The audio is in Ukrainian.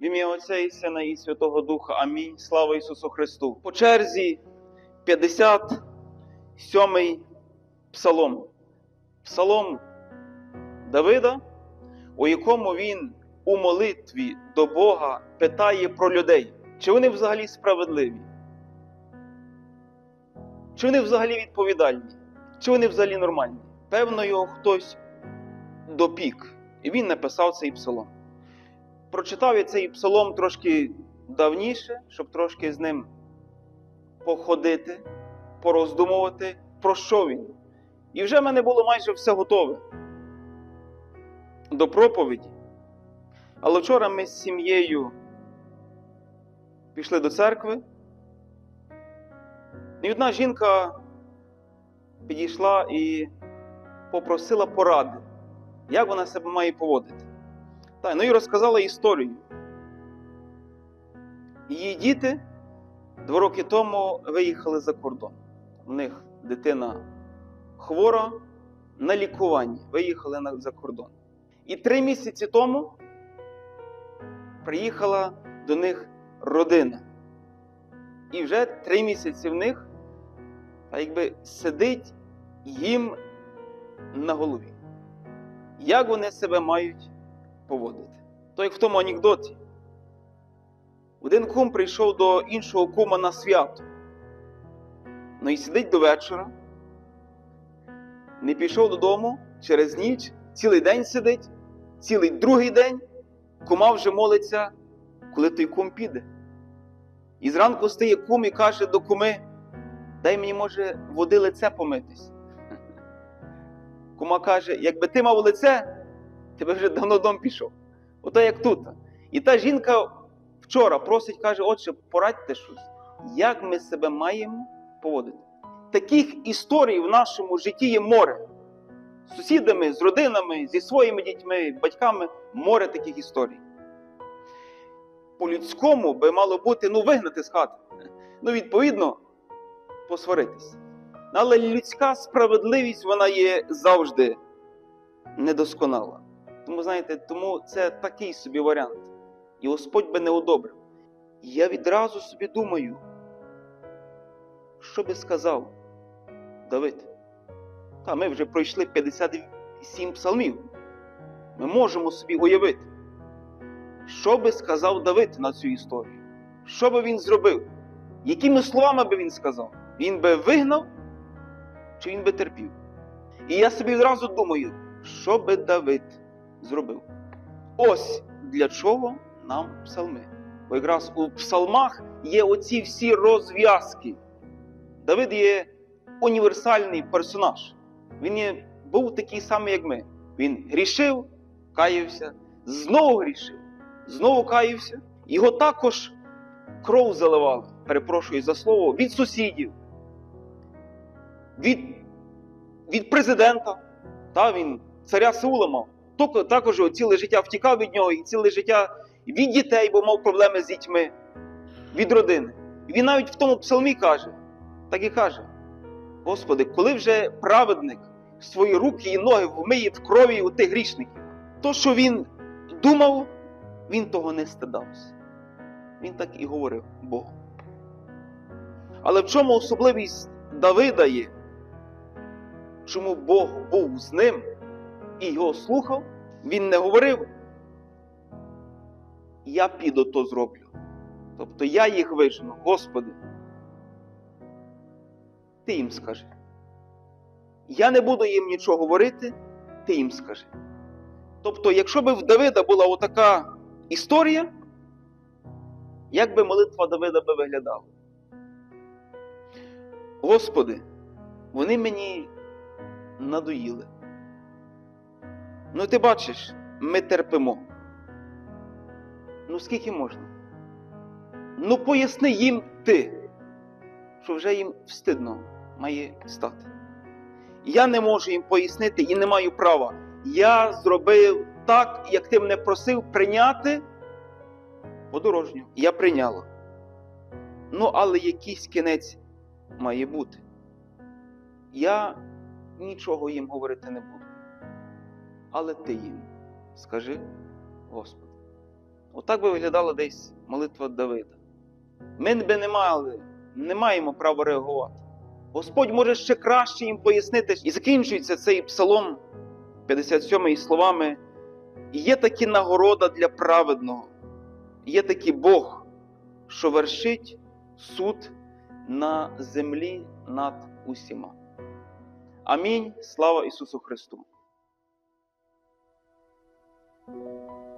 В ім'я Отця і Сина і Святого Духа. Амінь. Слава Ісусу Христу. По черзі 57-й псалом. Псалом Давида, у якому він у молитві до Бога питає про людей, чи вони взагалі справедливі, чи вони взагалі відповідальні, чи вони взагалі нормальні. Певно, його хтось допік, і він написав цей псалом. Прочитав я цей псалом трошки давніше, щоб трошки з ним походити, пороздумувати, про що він. І вже в мене було майже все готове до проповіді. Але вчора ми з сім'єю пішли до церкви, і одна жінка підійшла і попросила поради, як вона себе має поводити. Та, ну і розказала історію. Її діти два роки тому виїхали за кордон. У них дитина хвора на лікуванні, виїхали за кордон. І три місяці тому приїхала до них родина. І вже три місяці в них а якби сидить їм на голові. Як вони себе мають поводити? То як в тому анекдоті. Один кум прийшов до іншого кума на свято. Ну і сидить до вечора, не пішов додому через ніч, цілий день сидить, цілий другий день, кума вже молиться, коли той кум піде. І зранку стає кум і каже до куми, дай мені, може, води лице помитись. Кума каже, якби ти мав лице, ти би вже давно дом пішов. Ото як тут. І та жінка вчора просить, каже, отче, порадьте щось, як ми себе маємо поводити. Таких історій в нашому житті є море. З сусідами, з родинами, зі своїми дітьми, батьками море таких історій. По-людському би мало бути ну, вигнати з хати. Ну, відповідно, посваритись. Але людська справедливість вона є завжди недосконала. Тому, знаєте, тому це такий собі варіант. І Господь би не одобрив. Я відразу собі думаю, що би сказав Давид. Та ми вже пройшли 57 псалмів. Ми можемо собі уявити, що би сказав Давид на цю історію. Що би він зробив? Якими словами би він сказав? Він би вигнав, чи він би терпів? І я собі одразу думаю, що би Давид зробив? Ось для чого нам псалми. Бо якраз у псалмах є оці всі розв'язки. Давид є універсальний персонаж. Він є, був такий самий, як ми. Він грішив, каявся, знову грішив, знову каявся. Його також кров заливали, перепрошую за слово, від сусідів, від, від президента. Та він царя Саула мав. Також ціле життя втікав від нього, і ціле життя від дітей, бо мав проблеми з дітьми, від родини. І він навіть в тому псалмі каже, так і каже: Господи, коли вже праведник свої руки і ноги вмиє в крові у тих грішників, то, що він думав, він того не стидався. Він так і говорив Богу. Але в чому особливість Давида є? Чому Бог був з ним і його слухав, він не говорив, я піду то зроблю. Тобто я їх вижену, Господи. Ти їм скажи. Я не буду їм нічого говорити, ти їм скажи. Тобто, якщо б в Давида була отака історія, як би молитва Давида би виглядала? Господи, вони мені надоїли. Ну, ти бачиш, ми терпимо. Ну, скільки можна? Ну, поясни їм ти, що вже їм встидно має стати. Я не можу їм пояснити і не маю права. Я зробив так, як ти мене просив прийняти подорожню. Я прийняла. Ну, але якийсь кінець має бути. Я нічого їм говорити не буду. Але ти їм скажи, Господи. Отак би виглядала десь молитва Давида. Ми би не мали, не маємо права реагувати. Господь може ще краще їм пояснити. І закінчується цей псалом 57 словами: є такі нагорода для праведного, є такий Бог, що вершить суд на землі над усіма. Амінь. Слава Ісусу Христу! Música